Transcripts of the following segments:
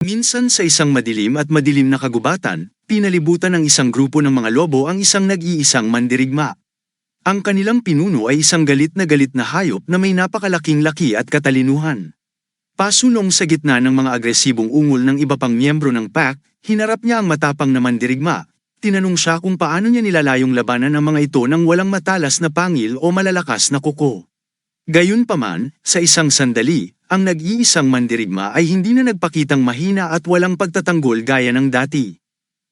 Minsan sa isang madilim at madilim na kagubatan, pinalibutan ng isang grupo ng mga lobo ang isang nag-iisang mandirigma. Ang kanilang pinuno ay isang galit na galit na hayop na may napakalaking laki at katalinuhan. Pasunong sa gitna ng mga agresibong ungol ng iba pang miyembro ng pack, hinarap niya ang matapang na mandirigma. Tinanong siya kung paano niya nilalayong labanan ang mga ito ng walang matalas na pangil o malalakas na kuko. Gayunpaman, sa isang sandali, ang nag-iisang mandirigma ay hindi na nagpakitang mahina at walang pagtatanggol gaya ng dati.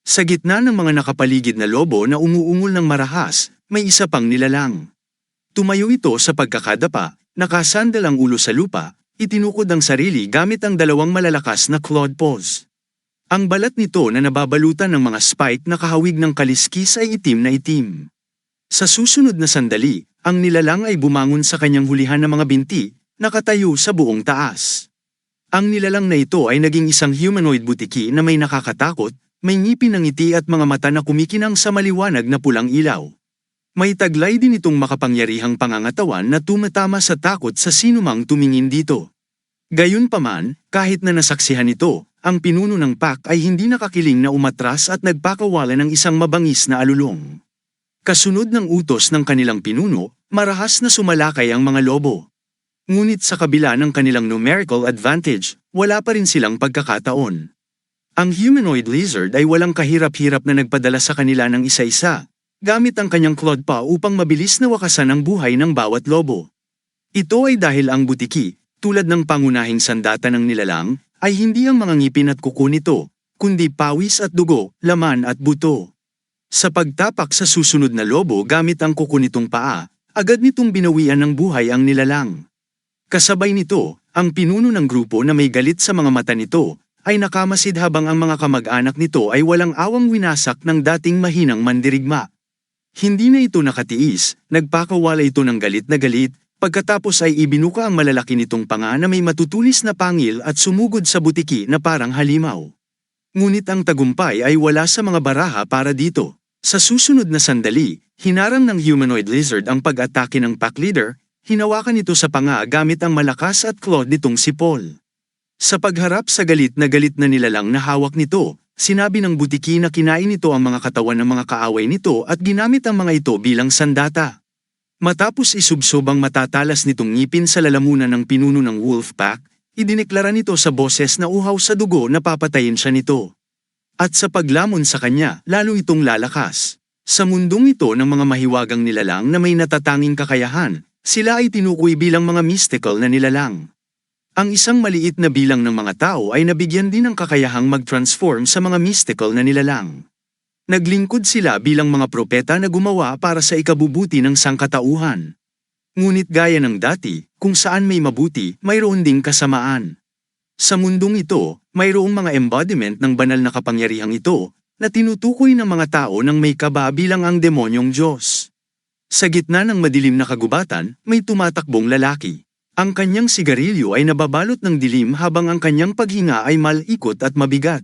Sa gitna ng mga nakapaligid na lobo na umuungol ng marahas, may isa pang nilalang. Tumayo ito sa pagkakadapa, nakasandal ang ulo sa lupa, itinukod ang sarili gamit ang dalawang malalakas na clawed paws. Ang balat nito na nababalutan ng mga spike na kahawig ng kaliskis ay itim na itim. Sa susunod na sandali, ang nilalang ay bumangon sa kanyang hulihan ng mga binti, nakatayo sa buong taas. Ang nilalang na ito ay naging isang humanoid butiki na may nakakatakot, may ngipin ng ngiti at mga mata na kumikinang sa maliwanag na pulang ilaw. May taglay din itong makapangyarihang pangangatawan na tumatama sa takot sa sinumang tumingin dito. Gayunpaman, kahit na nasaksihan ito, ang pinuno ng pack ay hindi nakakiling na umatras at nagpakawala ng isang mabangis na alulong. Kasunod ng utos ng kanilang pinuno, marahas na sumalakay ang mga lobo. Ngunit sa kabila ng kanilang numerical advantage, wala pa rin silang pagkakataon. Ang humanoid lizard ay walang kahirap-hirap na nagpadala sa kanila ng isa-isa, gamit ang kanyang clawed paw upang mabilis na wakasan ang buhay ng bawat lobo. Ito ay dahil ang butiki, tulad ng pangunahing sandata ng nilalang, ay hindi ang mga ngipin at kuko nito, kundi pawis at dugo, laman at buto. Sa pagtapak sa susunod na lobo gamit ang kuko nitong paa, agad nitong binawian ng buhay ang nilalang. Kasabay nito, ang pinuno ng grupo na may galit sa mga mata nito, ay nakamasid habang ang mga kamag-anak nito ay walang awang winasak ng dating mahinang mandirigma. Hindi na ito nakatiis, nagpakawala ito ng galit na galit, pagkatapos ay ibinuka ang malalaki nitong panga na may matutulis na pangil at sumugod sa butiki na parang halimaw. Ngunit ang tagumpay ay wala sa mga baraha para dito. Sa susunod na sandali, hinarang ng humanoid lizard ang pag-atake ng pack leader, hinawakan ito sa panga gamit ang malakas at clawed nitong si Paul. Sa pagharap sa galit na galit na nilalang na hawak nito, sinabi ng butiki na kinain nito ang mga katawan ng mga kaaway nito at ginamit ang mga ito bilang sandata. Matapos isubsob ang matatalas nitong ngipin sa lalamunan ng pinuno ng wolf pack, idineklara nito sa boses na uhaw sa dugo na papatayin siya nito. At sa paglamon sa kanya, lalo itong lalakas. Sa mundong ito ng mga mahiwagang nilalang na may natatanging kakayahan, sila ay tinukoy bilang mga mystical na nilalang. Ang isang maliit na bilang ng mga tao ay nabigyan din ng kakayahang mag-transform sa mga mystical na nilalang. Naglingkod sila bilang mga propeta na gumawa para sa ikabubuti ng sangkatauhan. Ngunit gaya ng dati, kung saan may mabuti, mayroon ding kasamaan. Sa mundong ito, mayroong mga embodiment ng banal na kapangyarihang ito, na tinutukoy ng mga tao ng may kaba bilang ang demonyong Diyos. Sa gitna ng madilim na kagubatan, may tumatakbong lalaki. Ang kanyang sigarilyo ay nababalot ng dilim habang ang kanyang paghinga ay malikot at mabigat.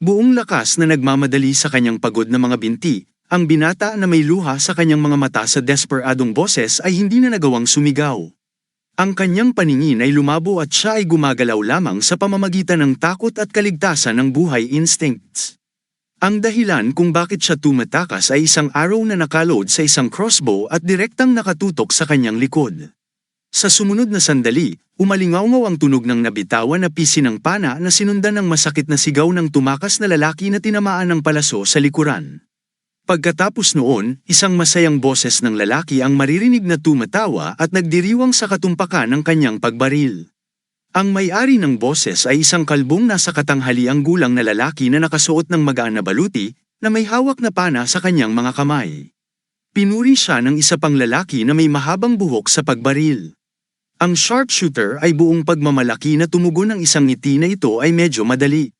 Buong lakas na nagmamadali sa kanyang pagod na mga binti, ang binata na may luha sa kanyang mga mata sa desperadong boses ay hindi na nagawang sumigaw. Ang kanyang paningin ay lumabo at siya ay gumagalaw lamang sa pamamagitan ng takot at kaligtasan ng buhay instincts. Ang dahilan kung bakit siya tumatakas ay isang arrow na nakaload sa isang crossbow at direktang nakatutok sa kanyang likod. Sa sumunod na sandali, umalingaw ang tunog ng nabitawan na pisi ng pana na sinundan ng masakit na sigaw ng tumakas na lalaki na tinamaan ng palaso sa likuran. Pagkatapos noon, isang masayang boses ng lalaki ang maririnig na tumatawa at nagdiriwang sa katumpakan ng kanyang pagbaril. Ang may-ari ng boses ay isang kalbong nasa katanghaliang gulang na lalaki na nakasuot ng magaan na baluti na may hawak na pana sa kanyang mga kamay. Pinuri siya ng isa pang lalaki na may mahabang buhok sa pagbaril. Ang sharpshooter ay buong pagmamalaki na tumugon ng isang ngiti na ito ay medyo madali.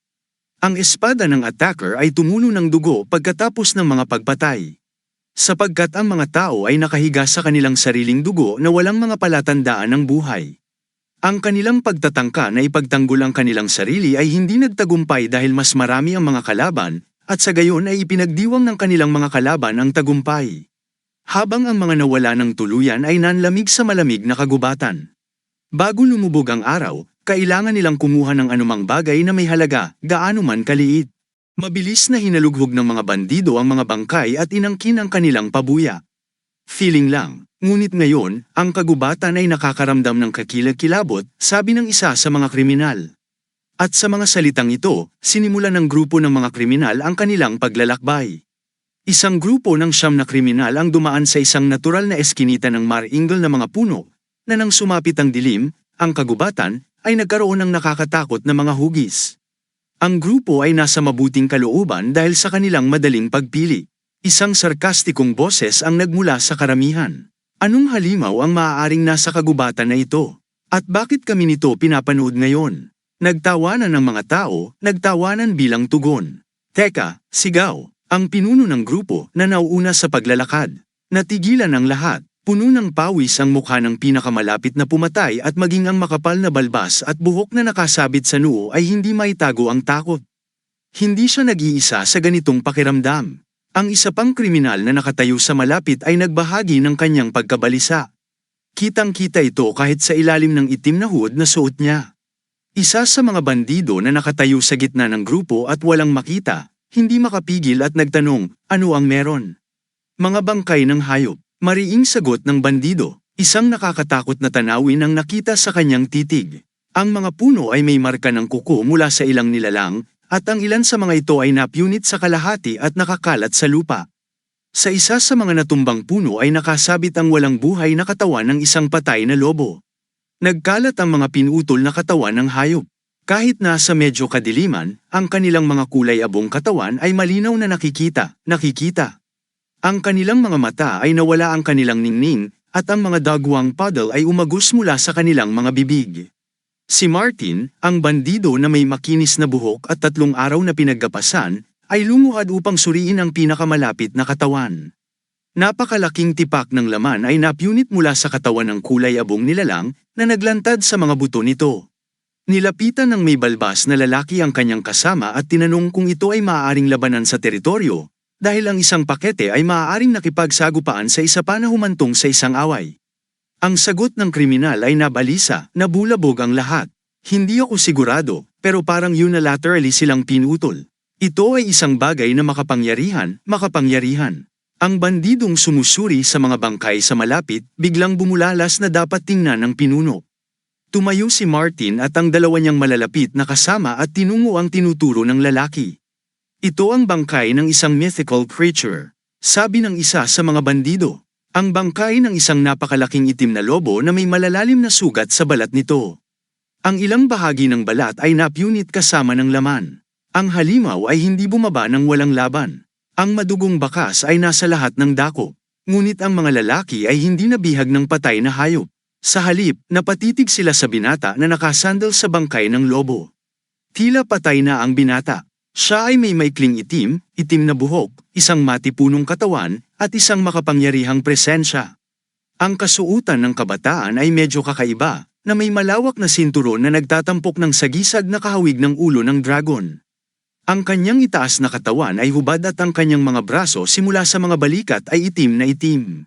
Ang espada ng attacker ay tumulo ng dugo pagkatapos ng mga pagpatay. Sapagkat ang mga tao ay nakahiga sa kanilang sariling dugo na walang mga palatandaan ng buhay. Ang kanilang pagtatangka na ipagtanggol ang kanilang sarili ay hindi nagtagumpay dahil mas marami ang mga kalaban, at sa gayon ay ipinagdiwang ng kanilang mga kalaban ang tagumpay habang ang mga nawala ng tuluyan ay nanlamig sa malamig na kagubatan. Bago lumubog ang araw, kailangan nilang kumuha ng anumang bagay na may halaga, gaano man kaliit. Mabilis na hinalughog ng mga bandido ang mga bangkay at inangkin ang kanilang pabuya. Feeling lang, ngunit ngayon, ang kagubatan ay nakakaramdam ng kakilakilabot, sabi ng isa sa mga kriminal. At sa mga salitang ito, sinimulan ng grupo ng mga kriminal ang kanilang paglalakbay. Isang grupo ng siyam na kriminal ang dumaan sa isang natural na eskinita ng maringal na mga puno, na nang sumapit ang dilim, ang kagubatan, ay nagkaroon ng nakakatakot na mga hugis. Ang grupo ay nasa mabuting kalooban dahil sa kanilang madaling pagpili. Isang sarkastikong boses ang nagmula sa karamihan. Anong halimaw ang maaaring nasa kagubatan na ito? At bakit kami nito pinapanood ngayon? Nagtawanan ng mga tao, nagtawanan bilang tugon. Teka, sigaw, ang pinuno ng grupo na nauuna sa paglalakad. Natigilan ang lahat, puno ng pawis ang mukha ng pinakamalapit na pumatay at maging ang makapal na balbas at buhok na nakasabit sa noo ay hindi maitago ang takot. Hindi siya nag-iisa sa ganitong pakiramdam. Ang isa pang kriminal na nakatayo sa malapit ay nagbahagi ng kanyang pagkabalisa. Kitang-kita ito kahit sa ilalim ng itim na hood na suot niya. Isa sa mga bandido na nakatayo sa gitna ng grupo at walang makita, hindi makapigil at nagtanong, ano ang meron? Mga bangkay ng hayop, mariing sagot ng bandido, isang nakakatakot na tanawin ang nakita sa kanyang titig. Ang mga puno ay may marka ng kuko mula sa ilang nilalang, at ang ilan sa mga ito ay napunit sa kalahati at nakakalat sa lupa. Sa isa sa mga natumbang puno ay nakasabit ang walang buhay na katawan ng isang patay na lobo. Nagkalat ang mga pinutol na katawan ng hayop. Kahit nasa medyo kadiliman, ang kanilang mga kulay abong katawan ay malinaw na nakikita, nakikita. Ang kanilang mga mata ay nawala ang kanilang ningning, at ang mga dagwang puddle ay umagos mula sa kanilang mga bibig. Si Martin, ang bandido na may makinis na buhok at tatlong araw na pinaggapasan, ay lumuhad upang suriin ang pinakamalapit na katawan. Napakalaking tipak ng laman ay napunit mula sa katawan ng kulay abong nilalang na naglantad sa mga buto nito. Nilapitan ng may balbas na lalaki ang kanyang kasama at tinanong kung ito ay maaaring labanan sa teritoryo, dahil ang isang pakete ay maaaring nakipagsagupaan sa isa pa na humantong sa isang away. Ang sagot ng kriminal ay nabalisa, nabulabog ang lahat. Hindi ako sigurado, pero parang unilaterally silang pinutol. Ito ay isang bagay na makapangyarihan, makapangyarihan. Ang bandidong sumusuri sa mga bangkay sa malapit, biglang bumulalas na dapat tingnan ng pinuno. Tumayo si Martin at ang dalawa niyang malalapit na kasama at tinungo ang tinuturo ng lalaki. Ito ang bangkay ng isang mythical creature. Sabi ng isa sa mga bandido. Ang bangkay ng isang napakalaking itim na lobo na may malalalim na sugat sa balat nito. Ang ilang bahagi ng balat ay napunit kasama ng laman. Ang halimaw ay hindi bumaba ng walang laban. Ang madugong bakas ay nasa lahat ng dako. Ngunit ang mga lalaki ay hindi nabihag ng patay na hayop. Sa halip, napatitig sila sa binata na nakasandal sa bangkay ng lobo. Tila patay na ang binata. Siya ay may maikling itim, itim na buhok, isang matipunong katawan, at isang makapangyarihang presensya. Ang kasuutan ng kabataan ay medyo kakaiba, na may malawak na sinturon na nagtatampok ng sagisag na kahawig ng ulo ng dragon. Ang kanyang itaas na katawan ay hubad at ang kanyang mga braso simula sa mga balikat ay itim na itim.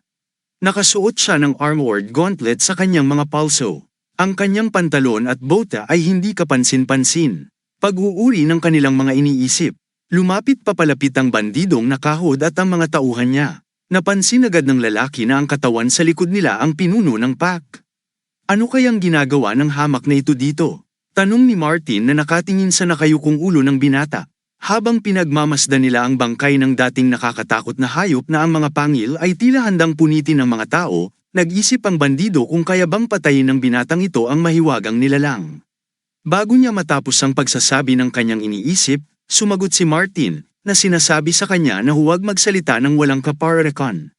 Nakasuot siya ng armored gauntlet sa kanyang mga palso. Ang kanyang pantalon at bota ay hindi kapansin-pansin. Pag-uuri ng kanilang mga iniisip. Lumapit papalapit ang bandidong nakahod at ang mga tauhan niya. Napansin agad ng lalaki na ang katawan sa likod nila ang pinuno ng pack. Ano kayang ginagawa ng hamak na ito dito? Tanong ni Martin na nakatingin sa nakayukong ulo ng binata. Habang pinagmamasdan nila ang bangkay ng dating nakakatakot na hayop na ang mga pangil ay tila handang punitin ng mga tao, nag-isip ang bandido kung kaya bang patayin ng binatang ito ang mahiwagang nilalang. Bago niya matapos ang pagsasabi ng kanyang iniisip, sumagot si Martin, na sinasabi sa kanya na huwag magsalita ng walang kaparekan.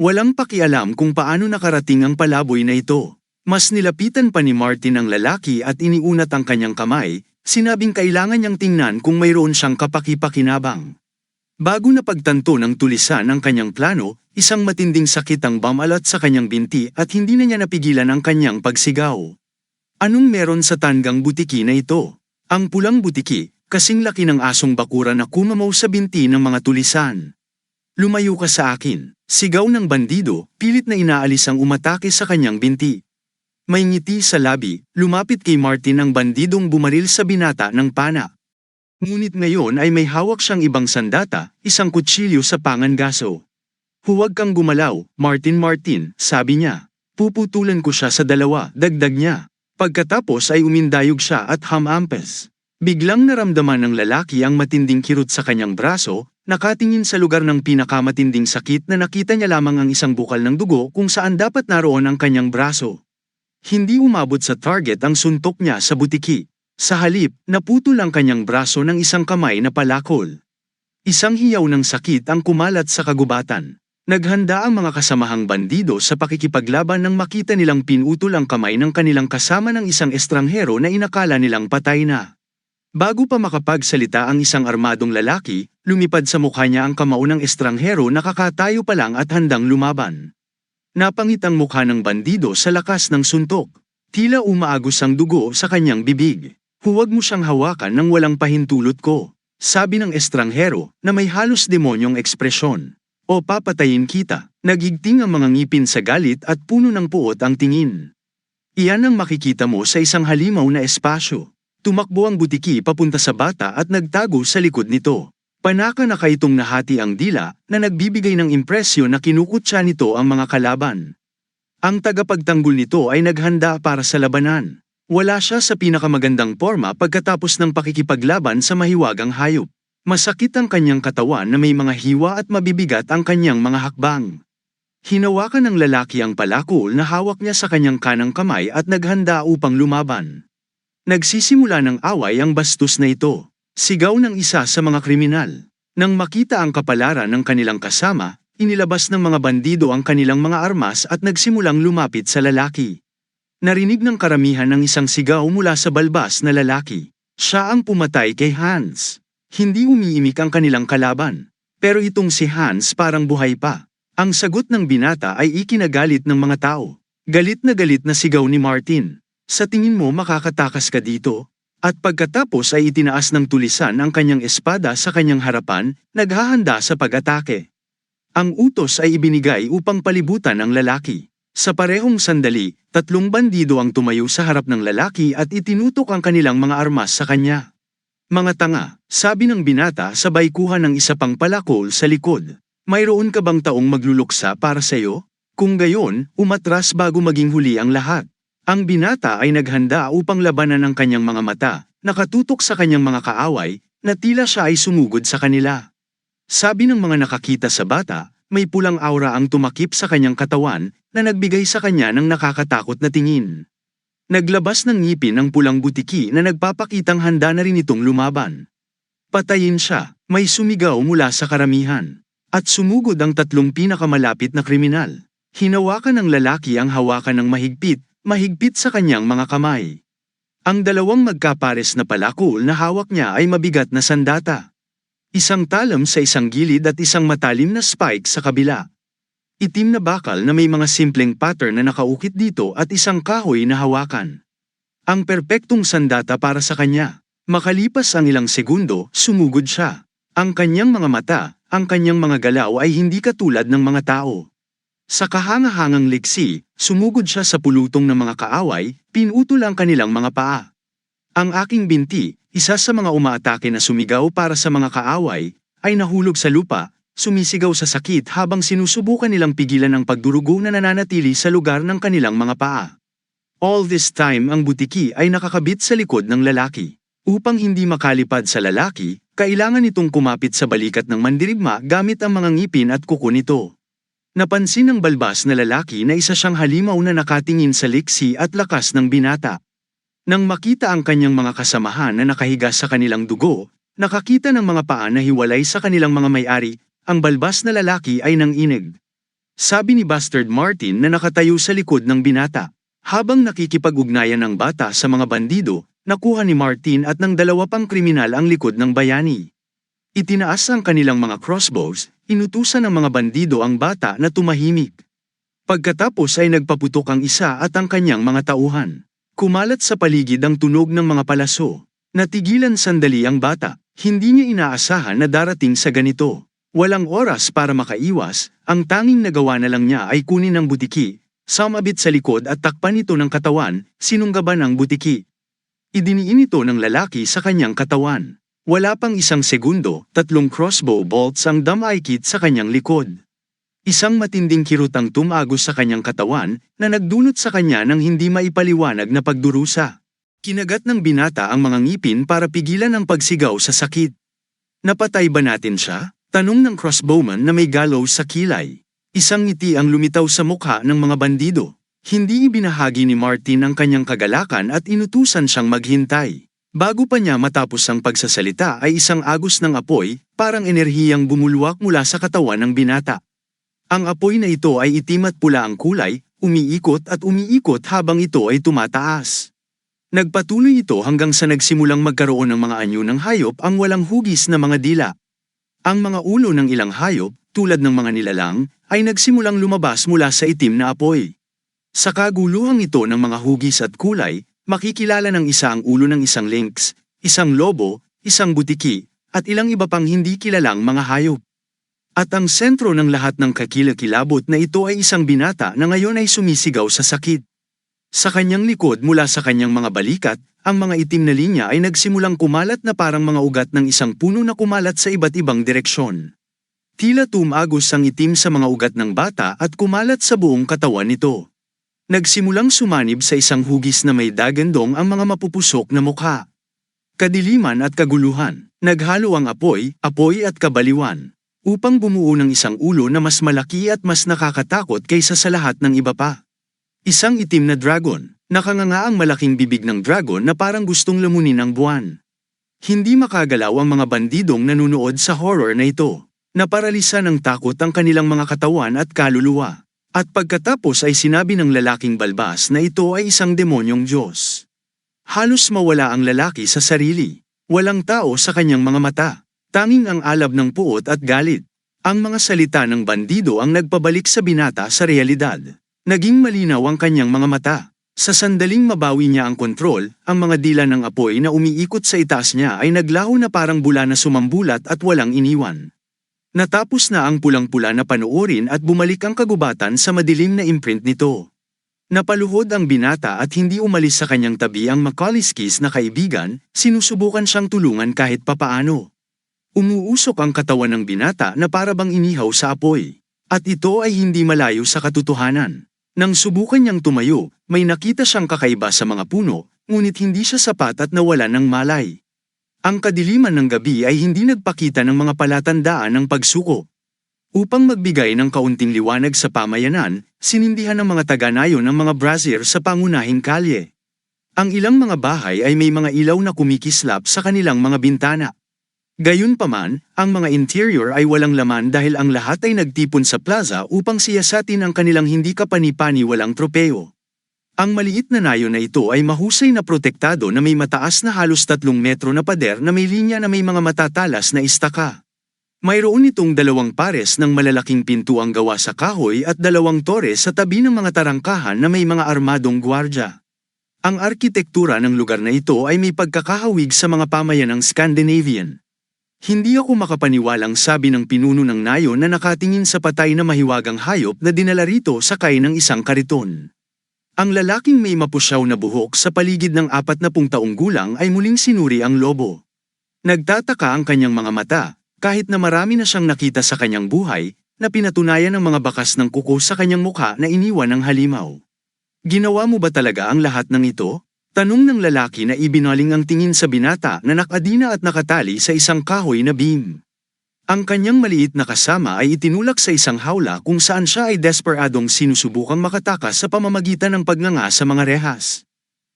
Walang pakialam kung paano nakarating ang palaboy na ito. Mas nilapitan pa ni Martin ang lalaki at iniunat ang kanyang kamay, sinabing kailangan niyang tingnan kung mayroon siyang kapakipakinabang. Bago na pagtanto ng tulisan ang kanyang plano, isang matinding sakit ang bamalat sa kanyang binti at hindi na niya napigilan ang kanyang pagsigaw. Anong meron sa tanggang butiki na ito? Ang pulang butiki, kasing laki ng asong bakura na kumamaw sa binti ng mga tulisan. Lumayo ka sa akin, sigaw ng bandido, pilit na inaalis ang umatake sa kanyang binti. May ngiti sa labi, lumapit kay Martin ang bandidong bumaril sa binata ng pana. Ngunit ngayon ay may hawak siyang ibang sandata, isang kutsilyo sa pangangaso. Huwag kang gumalaw, Martin Martin, sabi niya. Puputulan ko siya sa dalawa, dagdag niya. Pagkatapos ay umindayog siya at hamampes. Biglang naramdaman ng lalaki ang matinding kirot sa kanyang braso, nakatingin sa lugar ng pinakamatinding sakit na nakita niya lamang ang isang bukal ng dugo kung saan dapat naroon ang kanyang braso. Hindi umabot sa target ang suntok niya sa butiki. Sa halip, naputol ang kanyang braso ng isang kamay na palakol. Isang hiyaw ng sakit ang kumalat sa kagubatan. Naghanda ang mga kasamahang bandido sa pakikipaglaban nang makita nilang pinutol ang kamay ng kanilang kasama ng isang estranghero na inakala nilang patay na. Bago pa makapagsalita ang isang armadong lalaki, lumipad sa mukha niya ang kamao ng estranghero na kakatayo pa lang at handang lumaban. Napangit ang mukha ng bandido sa lakas ng suntok. Tila umaagos ang dugo sa kanyang bibig. Huwag mo siyang hawakan ng walang pahintulot ko, sabi ng estranghero na may halos demonyong ekspresyon. O papatayin kita, nagigting ang mga ngipin sa galit at puno ng puot ang tingin. Iyan ang makikita mo sa isang halimaw na espasyo. Tumakbo ang butiki papunta sa bata at nagtago sa likod nito. Panaka na kaitong nahati ang dila na nagbibigay ng impresyon na kinukutsa nito ang mga kalaban. Ang tagapagtanggol nito ay naghanda para sa labanan. Wala siya sa pinakamagandang forma pagkatapos ng pakikipaglaban sa mahiwagang hayop. Masakit ang kanyang katawan na may mga hiwa at mabibigat ang kanyang mga hakbang. Hinawakan ng lalaki ang palakol na hawak niya sa kanyang kanang kamay at naghanda upang lumaban. Nagsisimula ng away ang bastos na ito. Sigaw ng isa sa mga kriminal. Nang makita ang kapalaran ng kanilang kasama, inilabas ng mga bandido ang kanilang mga armas at nagsimulang lumapit sa lalaki. Narinig ng karamihan ng isang sigaw mula sa balbas na lalaki. Siya ang pumatay kay Hans. Hindi umiimik ang kanilang kalaban. Pero itong si Hans parang buhay pa. Ang sagot ng binata ay ikinagalit ng mga tao. Galit na galit na sigaw ni Martin. Sa tingin mo makakatakas ka dito? At pagkatapos ay itinaas ng tulisan ang kanyang espada sa kanyang harapan, naghahanda sa pag-atake. Ang utos ay ibinigay upang palibutan ang lalaki. Sa parehong sandali, tatlong bandido ang tumayo sa harap ng lalaki at itinutok ang kanilang mga armas sa kanya. Mga tanga, sabi ng binata sabay kuha ng isa pang palakol sa likod. Mayroon ka bang taong magluluksa para sa'yo? Kung gayon, umatras bago maging huli ang lahat. Ang binata ay naghanda upang labanan ang kanyang mga mata, nakatutok sa kanyang mga kaaway, na tila siya ay sumugod sa kanila. Sabi ng mga nakakita sa bata, may pulang aura ang tumakip sa kanyang katawan na nagbigay sa kanya ng nakakatakot na tingin. Naglabas ng ngipin ang pulang butiki na nagpapakitang handa na rin itong lumaban. Patayin siya, may sumigaw mula sa karamihan. At sumugod ang tatlong pinakamalapit na kriminal. Hinawakan ng lalaki ang hawakan ng mahigpit, mahigpit sa kanyang mga kamay. Ang dalawang magkapares na palakol na hawak niya ay mabigat na sandata. Isang talam sa isang gilid at isang matalim na spike sa kabila. Itim na bakal na may mga simpleng pattern na nakaukit dito at isang kahoy na hawakan. Ang perpektong sandata para sa kanya. Makalipas ang ilang segundo, sumugod siya. Ang kanyang mga mata, ang kanyang mga galaw ay hindi katulad ng mga tao. Sa kahangahangang liksi, sumugod siya sa pulutong ng mga kaaway, pinutol ang kanilang mga paa. Ang aking binti, isa sa mga umaatake na sumigaw para sa mga kaaway, ay nahulog sa lupa, Sumisigaw sa sakit habang sinusubukan nilang pigilan ang pagdurugo na nananatili sa lugar ng kanilang mga paa. All this time ang butiki ay nakakabit sa likod ng lalaki. Upang hindi makalipad sa lalaki, kailangan itong kumapit sa balikat ng mandirigma gamit ang mga ngipin at kuko nito. Napansin ng balbas na lalaki na isa siyang halimaw na nakatingin sa liksi at lakas ng binata. Nang makita ang kanyang mga kasamahan na nakahiga sa kanilang dugo, nakakita ng mga paa na hiwalay sa kanilang mga may-ari, ang balbas na lalaki ay nanginig. Sabi ni Bastard Martin na nakatayo sa likod ng binata. Habang nakikipag-ugnayan ng bata sa mga bandido, nakuha ni Martin at ng dalawa pang kriminal ang likod ng bayani. Itinaas ang kanilang mga crossbows, inutusan ng mga bandido ang bata na tumahimik. Pagkatapos ay nagpaputok ang isa at ang kanyang mga tauhan. Kumalat sa paligid ang tunog ng mga palaso. Natigilan sandali ang bata, hindi niya inaasahan na darating sa ganito. Walang oras para makaiwas, ang tanging nagawa na lang niya ay kunin ang butiki, Sumabit sa likod at takpan ito ng katawan, sinunggaban ang butiki. Idiniin ito ng lalaki sa kanyang katawan. Wala pang isang segundo, tatlong crossbow bolts ang damaykit sa kanyang likod. Isang matinding kirutang tumagos sa kanyang katawan na nagdulot sa kanya ng hindi maipaliwanag na pagdurusa. Kinagat ng binata ang mga ngipin para pigilan ang pagsigaw sa sakit. Napatay ba natin siya? Tanong ng crossbowman na may gallows sa kilay. Isang ngiti ang lumitaw sa mukha ng mga bandido. Hindi ibinahagi ni Martin ang kanyang kagalakan at inutusan siyang maghintay. Bago pa niya matapos ang pagsasalita ay isang agos ng apoy, parang enerhiyang bumulwak mula sa katawan ng binata. Ang apoy na ito ay itim at pula ang kulay, umiikot at umiikot habang ito ay tumataas. Nagpatuloy ito hanggang sa nagsimulang magkaroon ng mga anyo ng hayop ang walang hugis na mga dila. Ang mga ulo ng ilang hayop, tulad ng mga nilalang, ay nagsimulang lumabas mula sa itim na apoy. Sa kaguluhang ito ng mga hugis at kulay, makikilala ng isa ang ulo ng isang lynx, isang lobo, isang butiki, at ilang iba pang hindi kilalang mga hayop. At ang sentro ng lahat ng kakilakilabot na ito ay isang binata na ngayon ay sumisigaw sa sakit. Sa kanyang likod mula sa kanyang mga balikat, ang mga itim na linya ay nagsimulang kumalat na parang mga ugat ng isang puno na kumalat sa iba't ibang direksyon. Tila tumagos ang itim sa mga ugat ng bata at kumalat sa buong katawan nito. Nagsimulang sumanib sa isang hugis na may dagandong ang mga mapupusok na mukha. Kadiliman at kaguluhan, naghalo ang apoy, apoy at kabaliwan, upang bumuo ng isang ulo na mas malaki at mas nakakatakot kaysa sa lahat ng iba pa. Isang itim na dragon, nakanganga ang malaking bibig ng dragon na parang gustong lamunin ang buwan. Hindi makagalaw ang mga bandidong nanunood sa horror na ito. Naparalisa ng takot ang kanilang mga katawan at kaluluwa. At pagkatapos ay sinabi ng lalaking balbas na ito ay isang demonyong Diyos. Halos mawala ang lalaki sa sarili. Walang tao sa kanyang mga mata. Tanging ang alab ng puot at galit. Ang mga salita ng bandido ang nagpabalik sa binata sa realidad. Naging malinaw ang kanyang mga mata. Sa sandaling mabawi niya ang kontrol, ang mga dila ng apoy na umiikot sa itaas niya ay naglaho na parang bula na sumambulat at walang iniwan. Natapos na ang pulang-pula na panoorin at bumalik ang kagubatan sa madilim na imprint nito. Napaluhod ang binata at hindi umalis sa kanyang tabi ang Macaliskis na kaibigan, sinusubukan siyang tulungan kahit papaano. Umuusok ang katawan ng binata na parabang inihaw sa apoy. At ito ay hindi malayo sa katotohanan. Nang subukan niyang tumayo, may nakita siyang kakaiba sa mga puno, ngunit hindi siya sapat at nawala ng malay. Ang kadiliman ng gabi ay hindi nagpakita ng mga palatandaan ng pagsuko. Upang magbigay ng kaunting liwanag sa pamayanan, sinindihan ng mga taga-nayon ng mga brazier sa pangunahing kalye. Ang ilang mga bahay ay may mga ilaw na kumikislap sa kanilang mga bintana. Gayunpaman, ang mga interior ay walang laman dahil ang lahat ay nagtipon sa plaza upang siyasatin ang kanilang hindi kapani-pani walang tropeo. Ang maliit na nayo na ito ay mahusay na protektado na may mataas na halos tatlong metro na pader na may linya na may mga matatalas na istaka. Mayroon itong dalawang pares ng malalaking pintuang gawa sa kahoy at dalawang tore sa tabi ng mga tarangkahan na may mga armadong gwardya. Ang arkitektura ng lugar na ito ay may pagkakahawig sa mga pamayanang Scandinavian. Hindi ako makapaniwalang sabi ng pinuno ng nayo na nakatingin sa patay na mahiwagang hayop na dinala rito sakay ng isang kariton. Ang lalaking may mapusyaw na buhok sa paligid ng apat na pung taong gulang ay muling sinuri ang lobo. Nagtataka ang kanyang mga mata, kahit na marami na siyang nakita sa kanyang buhay, na pinatunayan ng mga bakas ng kuko sa kanyang mukha na iniwan ng halimaw. Ginawa mo ba talaga ang lahat ng ito? Tanong ng lalaki na ibinaling ang tingin sa binata na nakadina at nakatali sa isang kahoy na beam. Ang kanyang maliit na kasama ay itinulak sa isang hawla kung saan siya ay desperadong sinusubukang makatakas sa pamamagitan ng pagnganga sa mga rehas.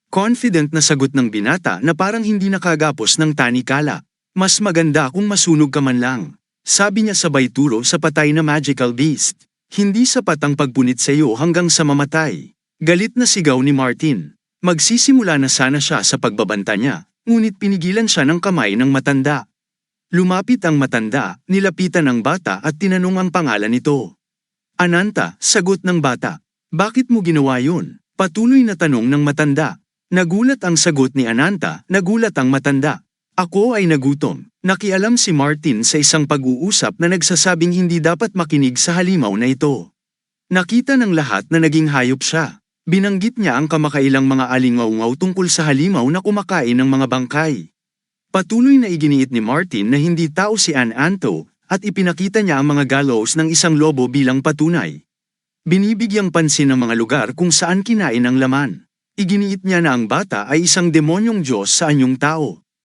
Confident na sagot ng binata na parang hindi nakagapos ng tanikala. Mas maganda kung masunog ka man lang. Sabi niya sabay turo sa patay na magical beast. Hindi sapat ang pagpunit sa iyo hanggang sa mamatay. Galit na sigaw ni Martin. Magsisimula na sana siya sa pagbabanta niya, ngunit pinigilan siya ng kamay ng matanda. Lumapit ang matanda, nilapitan ang bata at tinanong ang pangalan nito. Ananta, sagot ng bata. Bakit mo ginawa yun? Patuloy na tanong ng matanda. Nagulat ang sagot ni Ananta, nagulat ang matanda. Ako ay nagutom. Nakialam si Martin sa isang pag-uusap na nagsasabing hindi dapat makinig sa halimaw na ito. Nakita ng lahat na naging hayop siya. Binanggit niya ang kamakailang mga alingaw tungkol sa halimaw na kumakain ng mga bangkay. Patuloy na iginiit ni Martin na hindi tao si Ann Anto at ipinakita niya ang mga gallows ng isang lobo bilang patunay. Binibigyang pansin ng mga lugar kung saan kinain ang laman. Iginiit niya na ang bata ay isang demonyong Diyos sa anyong tao.